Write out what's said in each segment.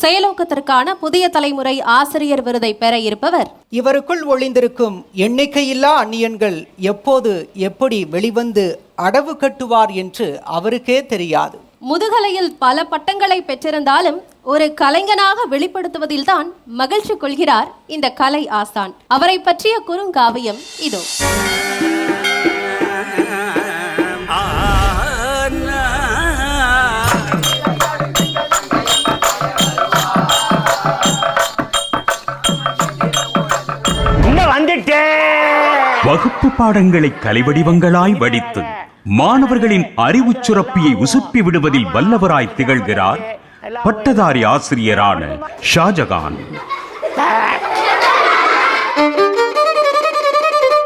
செயலோக்கத்திற்கான புதிய தலைமுறை ஆசிரியர் விருதை பெற இருப்பவர். இவருக்குள் ஒளிந்திருக்கும் எண்ணிக்கையில்லா அந்நியன்கள் எப்போது எப்படி வெளிவந்து அடவு கட்டுவார் என்று அவருக்கே தெரியாது. முதுகலையில் பல பட்டங்களை பெற்றிருந்தாலும் ஒரு கலைஞனாக வெளிப்படுத்துவதில்தான் மகிழ்ச்சி கொள்கிறார் இந்த கலை ஆசான். அவரை பற்றிய குறுங்காவியம் இதோ. வகுப்பு பாடங்களை கலைவடிவங்களாய் வடித்து மாணவர்களின் அறிவு சுரப்பியை உசுப்பி விடுவதில் வல்லவராய் திகழ்கிறார் பட்டதாரி ஆசிரியரான ஷாஜகான்.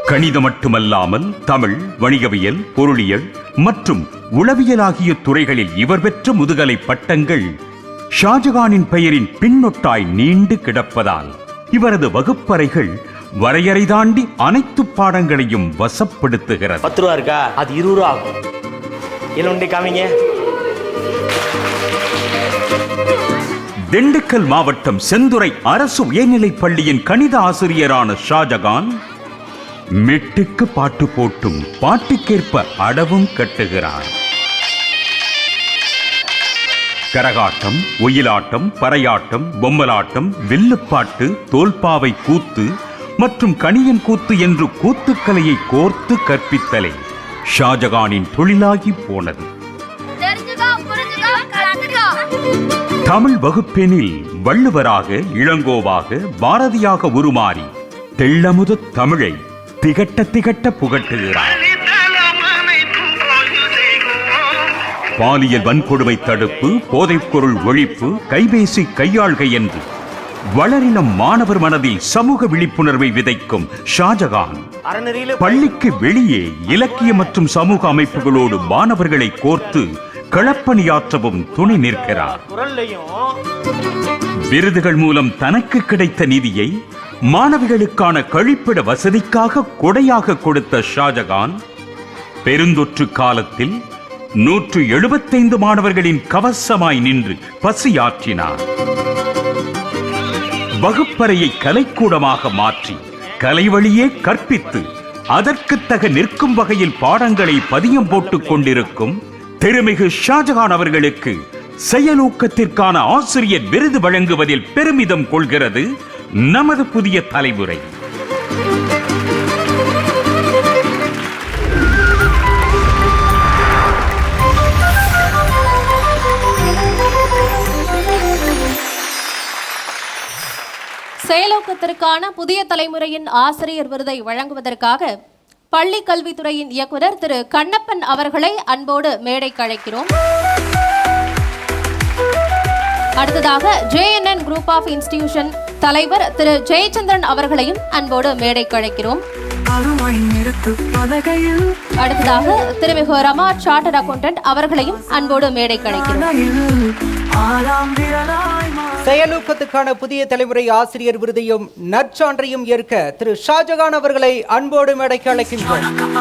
கணிதம் மட்டுமல்லாமல் தமிழ் வணிகவியல் பொருளியல் மற்றும் உளவியல் ஆகிய துறைகளில் இவர் பெற்ற முதுகலை பட்டங்கள் ஷாஜகானின் பெயரின் பின்னொட்டாய் நீண்டு கிடப்பதால் இவரது வகுப்பறைகள் வரையறை தாண்டி அனைத்து பாடங்களையும் வசப்படுத்துகிறது. பத்து ரூபா இருக்கா? அது இருபது ரூபா ஆகும் இல்லை காமிங்க? திண்டுக்கல் மாவட்டம் செந்துறை அரசு உயர்நிலைப் பள்ளியின் கணித ஆசிரியரான ஷாஜகான் மெட்டுக்கு பாட்டு போட்டும் பாட்டுக்கேற்ப அடவும் கட்டுகிறார். கரகாட்டம் ஒயிலாட்டம் பறையாட்டம் பொம்மலாட்டம் வில்லுப்பாட்டு தோல்பாவை கூத்து மற்றும் கணியன் கூத்து என்று கூத்துக்கலையை கோர்த்து கற்பித்தலே. ஷாஜகானின் தொழிலாகி போனது. தமிழ் வகுப்பெனில் வள்ளுவராக இளங்கோவாக பாரதியாக உருமாறி தெள்ளமுத தமிழை திகட்ட திகட்ட புகட்டுகிறார். பாலியல் வன்கொடுமை தடுப்பு போதைப்பொருள் ஒழிப்பு கைபேசி கையாள்கை என்று வளரினம் மாணவர் மனதில் சமூக விழிப்புணர்வை விதைக்கும் ஷாஜகான். பள்ளிக்கு வெளியே இலக்கிய மற்றும் சமூக அமைப்புகளோடு மாணவர்களை கோர்த்து களப்பணியாற்றவும் துணை நிற்கிறார். விருதுகள் மூலம் தனக்கு கிடைத்த நிதியை மாணவிகளுக்கான கழிப்பிட வசதிக்காக கொடையாக கொடுத்த ஷாஜகான் பெருந்தொற்று காலத்தில் நூற்று எழுபத்தைந்து மாணவர்களின் கவசமாய் நின்று பசியாற்றினார். வகுப்பறையை கலைக்கூடமாக மாற்றி கலை வழியே கற்பித்து அதற்கு தக நிற்கும் வகையில் பாடங்களை பதியம் போட்டுக் கொண்டிருக்கும் திருமிகு ஷாஜகான் அவர்களுக்கு செயலூக்கத்திற்கான ஆசிரியர் விருது வழங்குவதில் பெருமிதம் கொள்கிறது நமது புதிய தலைமுறை. செயலோக்கத்திற்கான புதிய தலைமுறையின் ஆசிரியர் விருதை வழங்குவதற்காக பள்ளி கல்வித்துறையின் இயக்குனர் திரு கண்ணப்பன் அவர்களை அன்போடு மேடைக்கு அழைக்கிறோம். அடுத்ததாக ஜேஎன்என் குரூப் ஆஃப் இன்ஸ்டிடியூஷன் தலைவர் திரு ஜெயச்சந்திரன் அவர்களையும் அன்போடு மேடைக்கு அழைக்கிறோம். அடுத்ததாக திருமிகு ரமா சார்ட்டர்ட் அக்கௌண்டன்ட் அவர்களையும் அன்போடு மேடைக்கு அழைக்கிறோம். செயலூக்கத்துக்கான புதிய தலைமுறை ஆசிரியர் விருதையும் நற்சான்றையும் ஏற்க திரு ஷாஜகான் அவர்களை அன்போடு மேடைக்கு அழைக்கின்றோம். வணக்கம்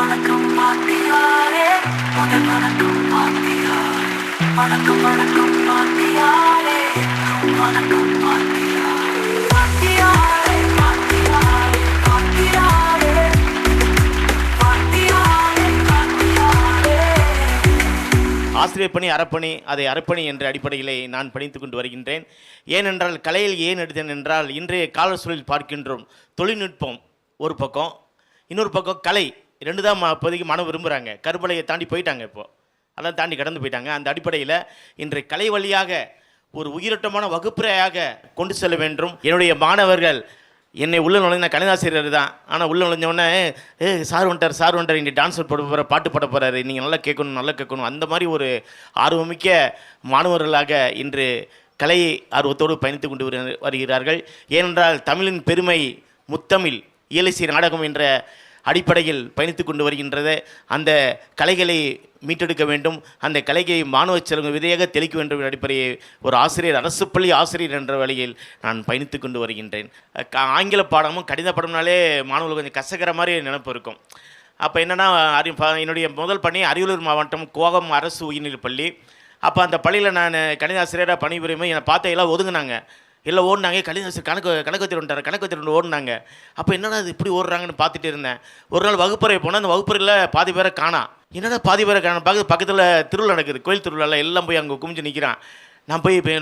ஆசிரியர் பணி அறப்பணி அதை அறப்பணி என்ற அடிப்படையிலே நான் பணித்துக் கொண்டு வருகின்றேன். ஏனென்றால் கலையில் ஏன் எடுத்தேன் என்றால் இன்றைய கால சூழலில் பார்க்கின்றோம் தொழில்நுட்பம் ஒரு பக்கம் இன்னொரு பக்கம் கலை. ரெண்டு தான் இப்போதைக்கு மனம் விரும்புகிறாங்க கருப்பலையை தாண்டி போயிட்டாங்க இப்போ. அதான் தாண்டி கடந்து போயிட்டாங்க. அந்த அடிப்படையில் இன்றைய கலை வழியாக ஒரு உயிரோட்டமான வகுப்புறையாக கொண்டு செல்ல வேண்டும். என்னுடைய மாணவர்கள் என்னை உள்ள நுழைஞ்ச கணிதாசிரியர் தான் ஆனால் உள்ள நுழைஞ்ச உடனே ஏ சார் வந்துட்டார் சார் வந்துட்டார் இங்கே டான்ஸ் போட போகிற பாட்டு பாட போகிறாரு நீங்கள் நல்லா கேட்கணும் நல்லா கேட்கணும். அந்த மாதிரி ஒரு ஆர்வமிக்க மாணவர்களாக இன்று கலை ஆர்வத்தோடு பயணித்து கொண்டு வருகிறார்கள். ஏனென்றால் தமிழின் பெருமை முத்தமிழ் இயலிசை நாடகம் என்ற அடிப்படையில் பயணித்து கொண்டு வருகின்றது. அந்த கலைகளை மீட்டெடுக்க வேண்டும். அந்த கலையை மாணவ செல்வ விதையாக தெளிக்க வேண்டும் என்ற அடிப்படையை ஒரு ஆசிரியர் அரசு பள்ளி ஆசிரியர் என்ற வழியில் நான் பயணித்து கொண்டு வருகின்றேன். க- ஆங்கில பாடமும் கணித பாடம்னாலே மாணவர்களுக்கு கொஞ்சம் கசக்கிற மாதிரி நினைப்பு இருக்கும். அப்போ என்னென்னா அறி ப- என்னுடைய முதல் பணி அரியலூர் மாவட்டம் கோகம் அரசு உயர்நிலைப் பள்ளி. அப்போ அந்த பள்ளியில் நான் கணித ஆசிரியராக பணிபுரியுமே என்னை பார்த்த எல்லாம் ஒதுங்கினாங்க. எல்லாம் ஓடினாங்க. கணித ஆசிரியர் கணக்கு கணக்கு வத்திரம் கணக்கு வத்திரம் ஓடினாங்க. அப்போ என்னடா இது இப்படி ஓடுறாங்கன்னு பார்த்துட்டு இருந்தேன். ஒரு நாள் வகுப்பறை போனால் அந்த வகுப்பறையில் பாதி பேரை காணா. என்னடா பாதி பேரை காணா? பக்கத்து பக்கத்தில் திருவிழா நடக்குது. கோயில் திருவிழாவில் எல்லாம் போய் அங்கே குமிஞ்சு நிற்கிறான் நான் போய் இப்போ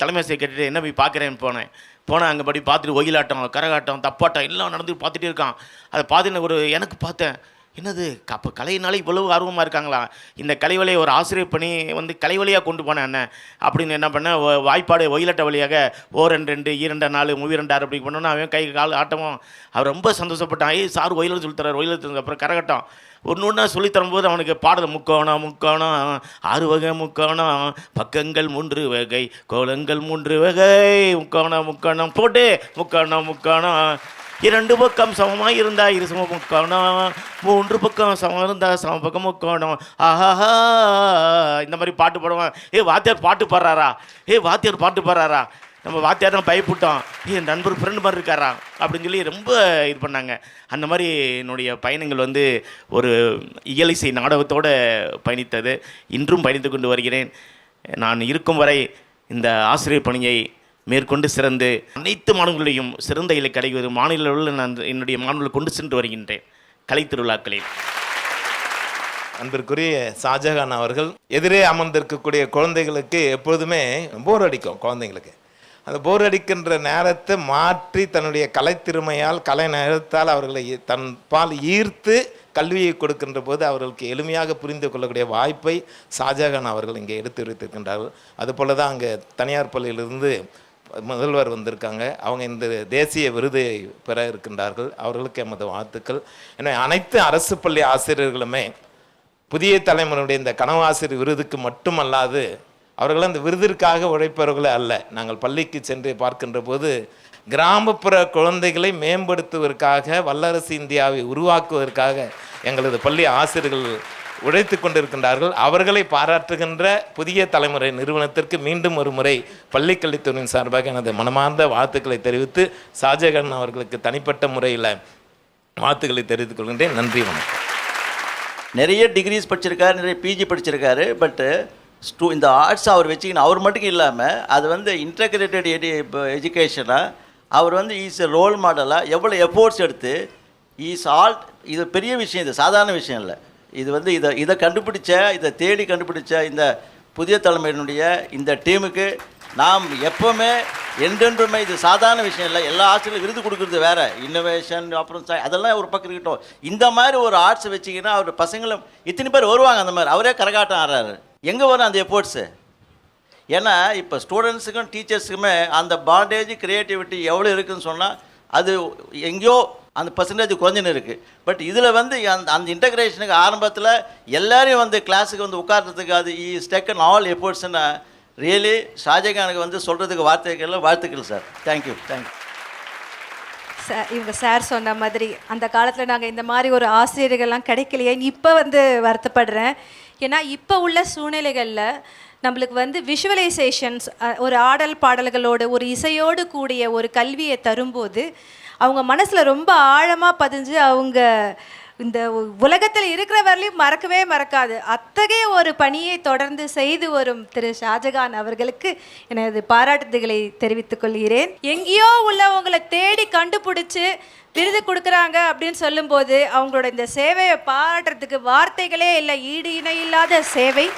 தலைமை ஆசிரியர் கேட்டுட்டு என்ன போய் பார்க்குறேன்னு போனேன். போனேன் அங்கே படி பார்த்துட்டு ஒயிலாட்டம் கரகாட்டம் தப்பாட்டம் எல்லாம் நடந்து பார்த்துட்டே இருக்கான். அதை பார்த்துட்டு ஒரு எனக்கு பார்த்தேன். என்னது அப்போ கலையினாலே இவ்வளவு ஆர்வமாக இருக்காங்களா? இந்த கலைவலையை ஒரு ஆசிரியர் பணி வந்து கலைவழியாக கொண்டு போனேன் என்ன? அப்படின்னு என்ன பண்ணேன் வாய்ப்பாடு ஒயிலட்ட வழியாக ஓ ரெண்டு ரெண்டு ஈரெண்டு நாலு மூவி ரெண்டாறு அப்படி பண்ணோன்னா அவன் கை கால் ஆட்டமும் அவர் ரொம்ப சந்தோஷப்பட்டான். ஏய் சார் ஒயிலில் சொல்லித்தரார் ஒயிலில் அப்புறம் கரகட்டம். ஒன்று ஒன்றா சொல்லி தரும்போது அவனுக்கு பாடல் முக்கோணம் முக்கோணம் ஆறு வகை முக்கோணம் பக்கங்கள் மூன்று வகை கோலங்கள் மூன்று வகை முக்கோணம் முக்கோணம் போட்டு முக்கோணம் முக்கோணம் இரண்டு பக்கம் சமமாக இருந்தால் இரு சம முக்கோணம் மூன்று பக்கம் சமம் இருந்தால் சம பக்கம் முக்கோணம். ஆஹாஹா இந்த மாதிரி பாட்டு பாடுவான். ஏ வாத்தியார் பாட்டு பாடுறாரா? ஏ வாத்தியார் பாட்டு பாடுறாரா? நம்ம வாத்தியார் தான் பயப்பட்டோம். ஏ என் நண்பர் ஃப்ரெண்டு மாதிரி இருக்காரா? அப்படின்னு சொல்லி ரொம்ப இது பண்ணாங்க. அந்த மாதிரி என்னுடைய பயணங்கள் வந்து ஒரு இயலிசை நாடகத்தோடு பயணித்தது. இன்றும் பயணித்து கொண்டு வருகிறேன். நான் இருக்கும் வரை இந்த ஆசிரியர் பணியை மேற்கொண்டு சிறந்து அனைத்து மாணவர்களையும் சிறந்த இலை கிடைக்கிறது மாநில அளவில் நான் என்னுடைய மாணவர்களை கொண்டு சென்று வருகின்றேன். கலைத்திருவிழாக்களில் அன்பிற்குரிய ஷாஜகான் அவர்கள் எதிரே அமர்ந்திருக்கக்கூடிய குழந்தைகளுக்கு எப்பொழுதுமே போர் அடிக்கும் குழந்தைங்களுக்கு. அந்த போர் அடிக்கின்ற நேரத்தை மாற்றி தன்னுடைய கலைத்திறமையால் கலை நேரத்தால் அவர்களை தன் பால் ஈர்த்து கல்வியை கொடுக்கின்ற போது அவர்களுக்கு எளிமையாக புரிந்து கொள்ளக்கூடிய வாய்ப்பை ஷாஜகான் அவர்கள் இங்கே எடுத்து வைத்திருக்கின்றார்கள். அதுபோல தான் அங்கே தனியார் பள்ளியிலிருந்து முதல்வர் வந்திருக்காங்க. அவங்க இந்த தேசிய விருதை பெற இருக்கின்றார்கள். அவர்களுக்கு எமது வாழ்த்துக்கள். எனவே அனைத்து அரசு பள்ளி ஆசிரியர்களுமே புதிய தலைமுறையுடைய இந்த கனவாசிரியர் விருதுக்கு மட்டுமல்லாது அவர்கள் அந்த விருதிற்காக உழைப்பவர்களே அல்ல. நாங்கள் பள்ளிக்கு சென்று பார்க்கின்ற போது கிராமப்புற குழந்தைகளை மேம்படுத்துவதற்காக வல்லரசு இந்தியாவை உருவாக்குவதற்காக எங்களது பள்ளி ஆசிரியர்கள் உழைத்து கொண்டிருக்கின்றார்கள். அவர்களை பாராட்டுகின்ற புதிய தலைமுறை நிறுவனத்திற்கு மீண்டும் ஒரு முறை பள்ளிக்கல்வித்துறையின் சார்பாக எனது மனமார்ந்த வாழ்த்துக்களை தெரிவித்து ஷாஜகான் அவர்களுக்கு தனிப்பட்ட முறையில் வாழ்த்துக்களை தெரிவித்துக் கொள்கின்றேன். நன்றி வணக்கம். நிறைய டிகிரிஸ் படிச்சிருக்காரு நிறைய பிஜி படிச்சிருக்காரு பட்டு ஸ்டூ இந்த ஆர்ட்ஸ் அவர் வச்சுக்கணும் அவர் மட்டும் இல்லாமல் அது வந்து இன்டகிரேட்டட் எடி எஜுகேஷனாக அவர் வந்து ஈஸ் ரோல் மாடலாக எவ்வளோ எஃபோர்ட்ஸ் எடுத்து ஈஸ் ஆல் இது பெரிய விஷயம் இது சாதாரண விஷயம் இல்லை. இது வந்து இதை இதை கண்டுபிடிச்ச இதை தேடி கண்டுபிடிச்ச இந்த புதிய தலைமையினுடைய இந்த டீமுக்கு நாம் எப்போவுமே என்றென்றுமே இது சாதாரண விஷயம் இல்லை. எல்லா ஆர்ட்ஸ்லையும் விருது கொடுக்குறது வேறு. இன்னோவேஷன் அப்புறம் அதெல்லாம் ஒரு பக்கம் இருக்கட்டும். இந்த மாதிரி ஒரு ஆர்ட்ஸ் வச்சிங்கன்னா அவர் பசங்களும் இத்தனை பேர் வருவாங்க அந்த மாதிரி. அவரே கரகாட்டம் ஆடுறாரு. எங்கே வரும் அந்த எஃபோர்ட்ஸு ஏன்னா இப்போ ஸ்டூடெண்ட்ஸுக்கும் டீச்சர்ஸுக்குமே அந்த பாண்டேஜ் க்ரியேட்டிவிட்டி எவ்வளோ இருக்குன்னு சொன்னால் அது எங்கேயோ அந்த பர்சன்டேஜ் குறைஞ்சுன்னு இருக்குது பட் இதில் வந்து அந்த அந்த இன்டகிரேஷனுக்கு ஆரம்பத்தில் எல்லோரையும் வந்து கிளாஸுக்கு வந்து உட்கார்றதுக்கு அது இஸ் டேக்கன் ஆல் எஃபோர்ட்ஸ்னா ரியலி ஷாஜகானுக்கு வந்து சொல்கிறதுக்கு வார்த்தைகள் வாழ்த்துக்கள் sir thank you thank you sir இவங்க சார் சொன்ன மாதிரி அந்த காலத்தில் நாங்கள் இந்த மாதிரி ஒரு ஆசிரியர்கள்லாம் கிடைக்கலையேன்னு இப்போ வந்து வருத்தப்படுறேன். ஏன்னா இப்போ உள்ள சூழ்நிலைகளில் நம்மளுக்கு வந்து விஷுவலைசேஷன்ஸ் ஒரு ஆடல் பாடல்களோடு ஒரு இசையோடு கூடிய ஒரு கல்வியை தரும்போது அவங்க மனசில் ரொம்ப ஆழமாக பதிஞ்சு அவங்க இந்த உலகத்தில் இருக்கிற வரலையும் மறக்கவே மறக்காது. அத்தகைய ஒரு பணியை தொடர்ந்து செய்து வரும் திரு ஷாஜகான் அவர்களுக்கு எனது பாராட்டுதல்களை தெரிவித்துக் கொள்கிறேன். எங்கேயோ உள்ளவங்களை தேடி கண்டுபிடிச்சு விருது கொடுக்குறாங்க அப்படின்னு சொல்லும்போது அவங்களோட இந்த சேவையை பாராட்டுறதுக்கு வார்த்தைகளே இல்லை. ஈடு இணை இல்லாத சேவை.